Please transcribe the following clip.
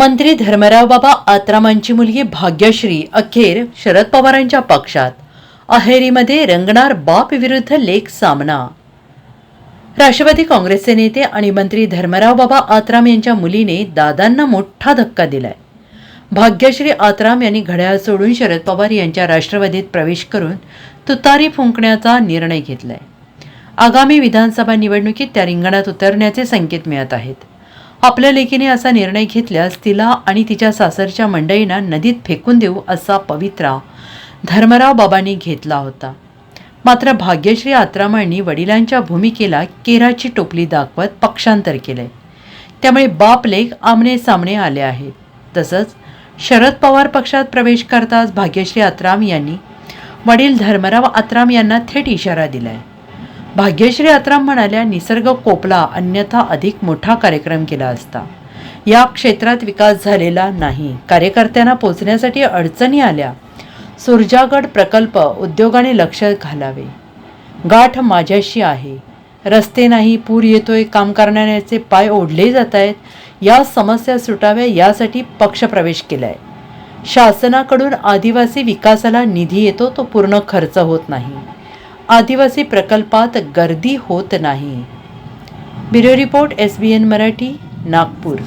मंत्री धर्मराव बाबा आत्रामांची मुलगी भाग्यश्री अखेर शरद पवारांच्या पक्षात. अहेरीमध्ये रंगणार बाप विरुद्ध लेख सामना. राष्ट्रवादी काँग्रेसचे नेते आणि मंत्री धर्मराव बाबा आत्राम यांच्या मुलीने दादांना मोठा धक्का दिलाय. भाग्यश्री आत्राम यांनी घड्याळ सोडून शरद पवार यांच्या राष्ट्रवादीत प्रवेश करून तुतारी फुंकण्याचा निर्णय घेतलाय. आगामी विधानसभा निवडणुकीत त्या रिंगणात उतरण्याचे संकेत मिळत आहेत. आपल्या लेकीने असा निर्णय घेतल्यास तिला आणि तिच्या सासरच्या मंडळींना नदीत फेकून देऊ असा पवित्रा धर्मराव बाबांनी घेतला होता. मात्र भाग्यश्री आत्रामांनी वडिलांच्या भूमिकेला केराची टोपली दाखवत पक्षांतर केले. त्यामुळे बाप लेख आमने सामने आले आहेत तसंच शरद पवार पक्षात प्रवेश करताच भाग्यश्री आत्राम यांनी वडील धर्मराव आत्राम यांना थेट इशारा दिलाय. भाग्यश्री आत्राम म्हणाल्या निसर्ग कोपला अन्यथा अधिक मोठा कार्यक्रम केला असता. या क्षेत्रात विकास झालेला नाही. कार्यकर्त्यांना पोचण्यासाठी अडचणी आल्या. सुरजागड प्रकल्प उद्योगाने लक्ष घालावे. गाठ माझ्याशी आहे. रस्ते नाही पूर येतोय काम करणाऱ्याचे पाय ओढले जात आहेत. या समस्या सुटाव्या यासाठी पक्षप्रवेश केलाय. शासनाकडून आदिवासी विकासाला निधी येतो तो पूर्ण खर्च होत नाही. आदिवासी प्रकल्पात गर्दी होत नाही. Bureau report S B N Marathi Nagpur.